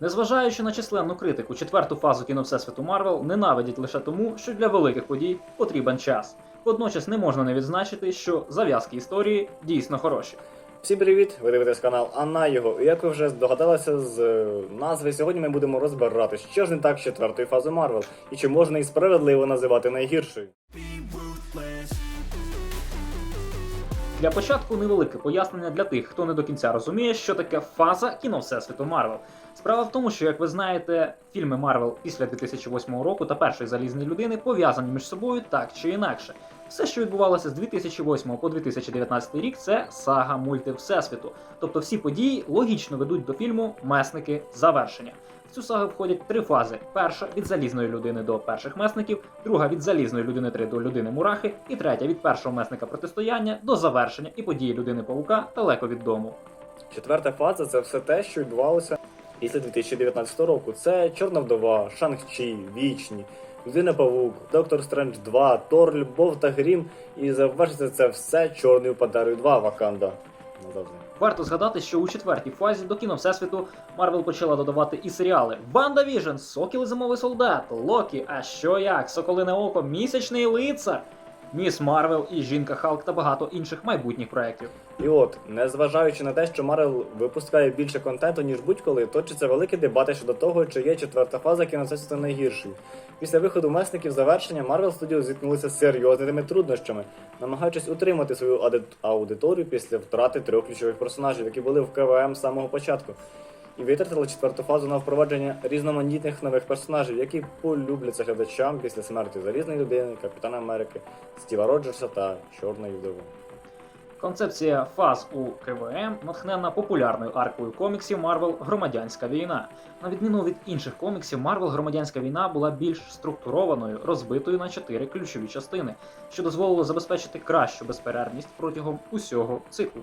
Незважаючи на численну критику, четверту фазу кіно Всесвіту Марвел ненавидять лише тому, що для великих подій потрібен час. Водночас не можна не відзначити, що зав'язки історії дійсно хороші. Всім привіт! Ви дивитесь канал Анна його. І як ви вже здогадалися з е, назви, сьогодні ми будемо розбирати, що ж не так з четвертою фазою Марвел, і чи можна її справедливо називати найгіршою. Для початку невелике пояснення для тих, хто не до кінця розуміє, що таке фаза кіно Всесвіту Марвел. Справа в тому, що, як ви знаєте, фільми Марвел після 2008 року та першої залізної людини пов'язані між собою так чи інакше. Все, що відбувалося з 2008 по 2019 рік, це сага мульти Всесвіту. Тобто всі події логічно ведуть до фільму Месники завершення. В цю сагу входять три фази: перша від залізної людини до перших месників, друга від залізної людини 3 до людини Мурахи, і третя від першого месника протистояння до завершення і події людини Павука далеко від дому. Четверта фаза це все те, що відбувалося після 2019 року. Це Чорна вдова, Шанг-Чі, Вічні, Людина Павук, Доктор Стрендж 2, Тор, Любов та Грім. І завершиться це все Чорною Пантерою 2 Ваканда. Назавжди. Варто згадати, що у четвертій фазі до кіно Всесвіту Марвел почала додавати і серіали Ванда Віжн, Сокіл Зимовий солдат, Локі, а що як, Соколине Око, Місячний лицар, Міс Марвел і Жінка Халк та багато інших майбутніх проєктів. І от, незважаючи на те, що Марвел випускає більше контенту, ніж будь-коли, точаться великі дебати щодо того, чи є четверта фаза кіносесвіту найгіршою. Після виходу месників завершення Marvel Studios зіткнулися з серйозними труднощами, намагаючись утримати свою аудиторію після втрати трьох ключових персонажів, які були в КВМ з самого початку. І витратили четверту фазу на впровадження різноманітних нових персонажів, які полюбляться глядачам після смерті Залізної людини, Капітана Америки, Стіва Роджерса та Чорної вдови. Концепція фаз у КВМ натхнена популярною аркою коміксів Марвел Громадянська війна. На відміну від інших коміксів, Марвел Громадянська війна була більш структурованою, розбитою на чотири ключові частини, що дозволило забезпечити кращу безперервність протягом усього циклу.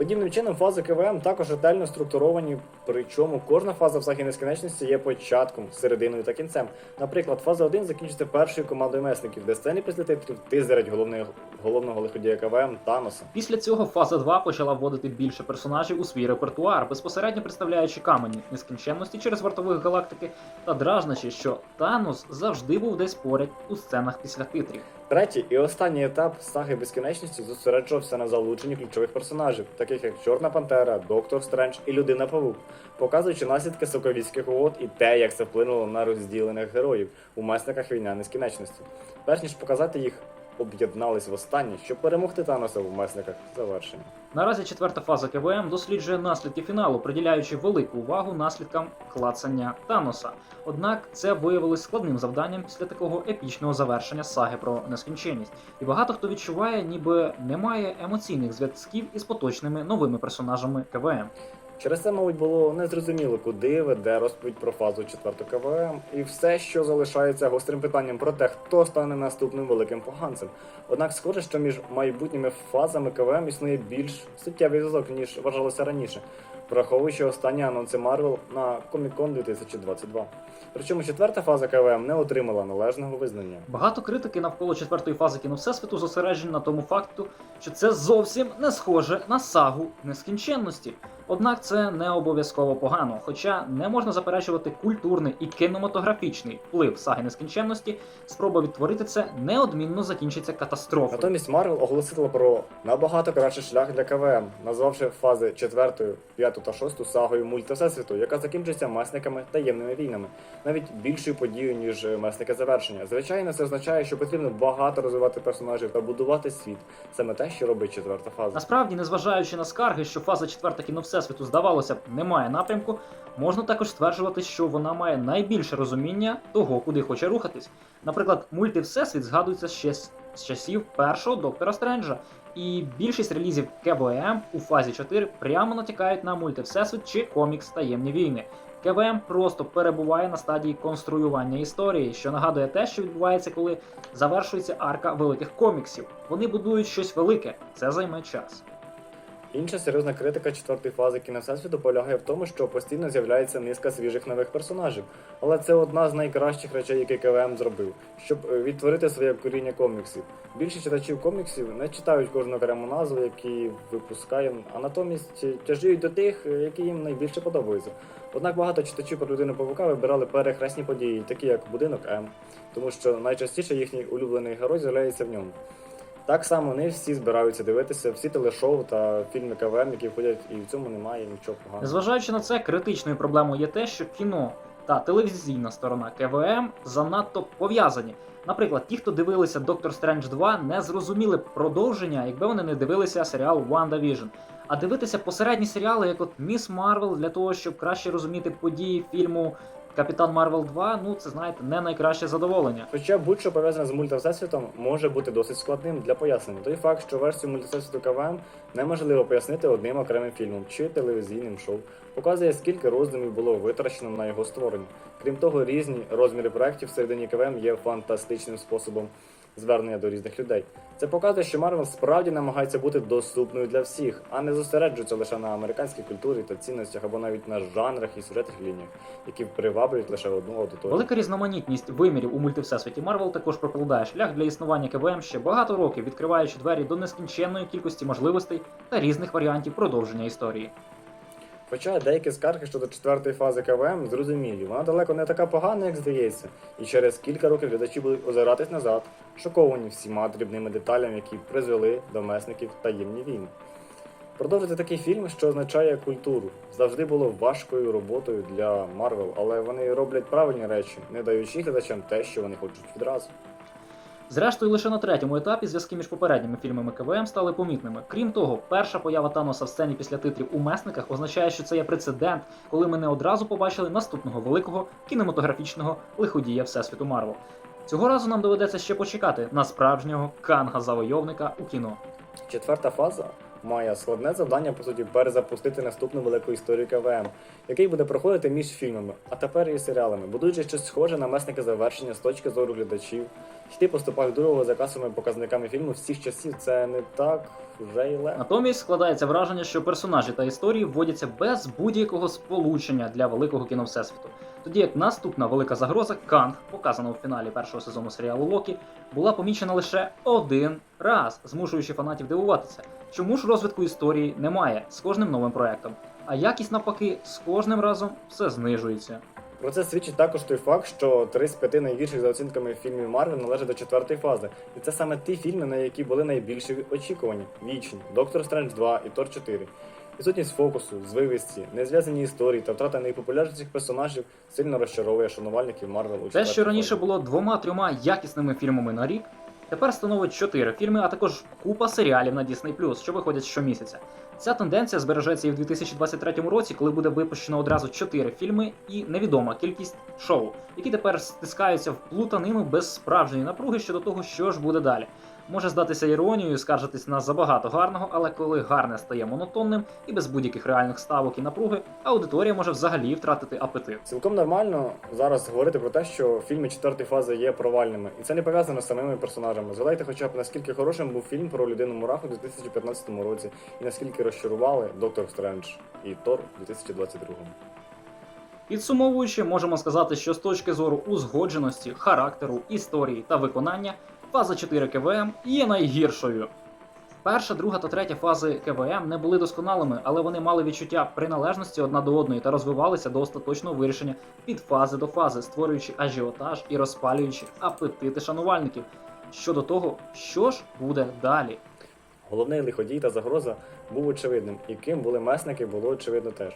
Подібним чином, фази КВМ також ретельно структуровані, причому кожна фаза в сагі нескінченності є початком, серединою та кінцем. Наприклад, фаза 1 закінчиться першою командою месників, де сцені після титрів тизерять головного, головного лиходія КВМ Таноса. Після цього фаза 2 почала вводити більше персонажів у свій репертуар, безпосередньо представляючи камені нескінченності через вартових галактики та дражничі, що Танос завжди був десь поряд у сценах після титрів. Третій і останній етап саги безкінечності зосереджувався на залученні ключових персонажів, таких як Чорна Пантера, Доктор Стрендж і Людина Павук, показуючи наслідки соковіцьких угод і те, як це вплинуло на розділених героїв у месниках війна нескінченності. Перш ніж показати їх, об'єднались в останній, щоб перемогти Таноса в месниках завершення. Наразі четверта фаза КВМ досліджує наслідки фіналу, приділяючи велику увагу наслідкам клацання Таноса. Однак це виявилось складним завданням після такого епічного завершення саги про нескінченність. І багато хто відчуває, ніби немає емоційних зв'язків із поточними новими персонажами КВМ. Через це, мабуть, було незрозуміло, куди веде розповідь про фазу 4 КВМ, і все, що залишається гострим питанням про те, хто стане наступним великим поганцем. Однак, схоже, що між майбутніми фазами КВМ існує більш суттєвий зв'язок, ніж вважалося раніше, враховуючи останні анонси Марвел на Comic-Con 2022. Причому четверта фаза КВМ не отримала належного визнання. Багато критики навколо четвертої фази кіно Всесвіту зосереджені на тому факту, що це зовсім не схоже на сагу нескінченності. Однак це не обов'язково погано, хоча не можна заперечувати культурний і кінематографічний вплив саги нескінченності, спроба відтворити це неодмінно закінчиться катастрофою. Натомість Марвел оголосила про набагато кращий шлях для КВМ, назвавши фази 4, 5 та 6 сагою мульта Всесвіту, яка закінчиться месниками таємними війнами, навіть більшою подією, ніж месники завершення. Звичайно, це означає, що потрібно багато розвивати персонажів та будувати світ. Саме те, що робить четверта фаза. Насправді, незважаючи на скарги, що фаза четверта кіно Всесвіту, здавалося б, не має напрямку, можна також стверджувати, що вона має найбільше розуміння того, куди хоче рухатись. Наприклад, мульти Всесвіт згадується ще з з часів першого доктора Стренджа, і більшість релізів КВМ у фазі 4 прямо натякають на мульти Всесвіт чи комікс Таємні війни. КВМ просто перебуває на стадії конструювання історії, що нагадує те, що відбувається, коли завершується арка великих коміксів. Вони будують щось велике, це займе час. Інша серйозна критика четвертої фази кіновсесвіту полягає в тому, що постійно з'являється низка свіжих нових персонажів. Але це одна з найкращих речей, які КВМ зробив, щоб е, відтворити своє коріння коміксів. Більшість читачів коміксів не читають кожну окрему назву, які випускає, а натомість е, тяжіють до тих, е, які їм найбільше подобаються. Однак багато читачів про людину павука вибирали перехресні події, такі як будинок М, тому що найчастіше їхній улюблений герой з'являється в ньому. Так само не всі збираються дивитися всі телешоу та фільми КВМ, які входять, і в цьому немає нічого поганого. Незважаючи на це, критичною проблемою є те, що кіно та телевізійна сторона КВМ занадто пов'язані. Наприклад, ті, хто дивилися Доктор Стрендж 2, не зрозуміли б продовження, якби вони не дивилися серіал WandaVision. А дивитися посередні серіали, як от Міс Марвел, для того, щоб краще розуміти події фільму Капітан Марвел 2, ну це знаєте, не найкраще задоволення. Хоча будь-що пов'язане з мультивсесвітом може бути досить складним для пояснення. Той факт, що версію мультивсесвіту КВМ неможливо пояснити одним окремим фільмом чи телевізійним шоу, показує, скільки роздумів було витрачено на його створення. Крім того, різні розміри проєктів всередині КВМ є фантастичним способом звернення до різних людей. Це показує, що Марвел справді намагається бути доступною для всіх, а не зосереджується лише на американській культурі та цінностях або навіть на жанрах і сюжетних лініях, які приваблюють лише одну аудиторію. Велика різноманітність вимірів у мультивсесвіті Марвел також прокладає шлях для існування КВМ ще багато років, відкриваючи двері до нескінченної кількості можливостей та різних варіантів продовження історії. Хоча деякі скарги щодо четвертої фази КВМ зрозумілі, вона далеко не така погана, як здається, і через кілька років глядачі будуть озиратись назад, шоковані всіма дрібними деталями, які призвели до месників таємні війни. Продовжити такий фільм, що означає культуру, завжди було важкою роботою для Марвел, але вони роблять правильні речі, не даючи глядачам те, що вони хочуть відразу. Зрештою, лише на третьому етапі зв'язки між попередніми фільмами КВМ стали помітними. Крім того, перша поява Таноса в сцені після титрів у месниках означає, що це є прецедент, коли ми не одразу побачили наступного великого кінематографічного лиходія Всесвіту Марвел. Цього разу нам доведеться ще почекати на справжнього канга-завойовника у кіно. Четверта фаза має складне завдання, по суті, перезапустити наступну велику історію КВМ, який буде проходити між фільмами, а тепер і серіалами, будуючи щось схоже на месники завершення з точки зору глядачів. Йти по другого за касовими показниками фільму всіх часів це не так вже й легко. Натомість складається враження, що персонажі та історії вводяться без будь-якого сполучення для великого кіно Всесвіту. Тоді як наступна велика загроза Канг, показана у фіналі першого сезону серіалу Локі, була помічена лише один раз, змушуючи фанатів дивуватися, чому ж розвитку історії немає з кожним новим проектом, а якість навпаки з кожним разом все знижується. Про це свідчить також той факт, що три з п'яти найгірших за оцінками фільмів Марвел належать до четвертої фази. І це саме ті фільми, на які були найбільші очікувані: Вічні, Доктор Стрендж 2 і Тор 4. Відсутність фокусу, звивисті, незв'язані історії та втрата найпопулярніших персонажів сильно розчаровує шанувальників Марвел Те, що раніше було двома-трьома якісними фільмами на рік, тепер становить чотири фільми, а також купа серіалів на Disney+, що виходять щомісяця. Ця тенденція збережеться і в 2023 році, коли буде випущено одразу чотири фільми і невідома кількість шоу, які тепер стискаються в плутанину без справжньої напруги щодо того, що ж буде далі. Може здатися іронією, скаржитись на забагато гарного, але коли гарне стає монотонним і без будь-яких реальних ставок і напруги, аудиторія може взагалі втратити апетит. Цілком нормально зараз говорити про те, що фільми четвертої фази є провальними, і це не пов'язано з самими персонажами. Згадайте, хоча б наскільки хорошим був фільм про людину Мураху у 2015 році, і наскільки розчарували Доктор Стрендж і Тор у 2022. Підсумовуючи, можемо сказати, що з точки зору узгодженості, характеру, історії та виконання, фаза 4 КВМ є найгіршою. Перша, друга та третя фази КВМ не були досконалими, але вони мали відчуття приналежності одна до одної та розвивалися до остаточного вирішення від фази до фази, створюючи ажіотаж і розпалюючи апетити шанувальників щодо того, що ж буде далі. Головний лиходій та загроза був очевидним, і ким були месники, було очевидно теж.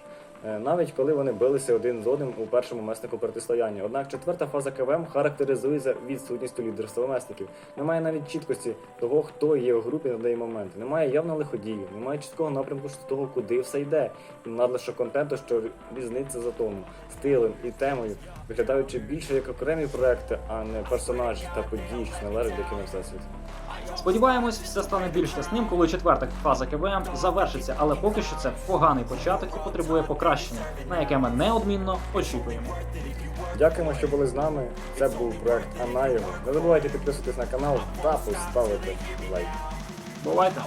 Е, Навіть коли вони билися один з одним у першому меснику протистояння. Однак четверта фаза КВМ характеризується відсутністю лідерства месників. Немає навіть чіткості того, хто є в групі на даний момент. Немає явно лиходіїв, немає чіткого напрямку щодо того, куди все йде. Надлишок контенту, що різниця за тоном, стилем і темою, виглядаючи більше як окремі проекти, а не персонажі та події, що належать до кіновсесвіту. Сподіваємось, все стане більш ясним, коли четверта фаза КВМ завершиться, але поки що це поганий початок і потребує покращення, на яке ми неодмінно очікуємо. Дякуємо, що були з нами. Це був проект Анаєво. Не забувайте підписуватись на канал та поставити лайк. Бувайте!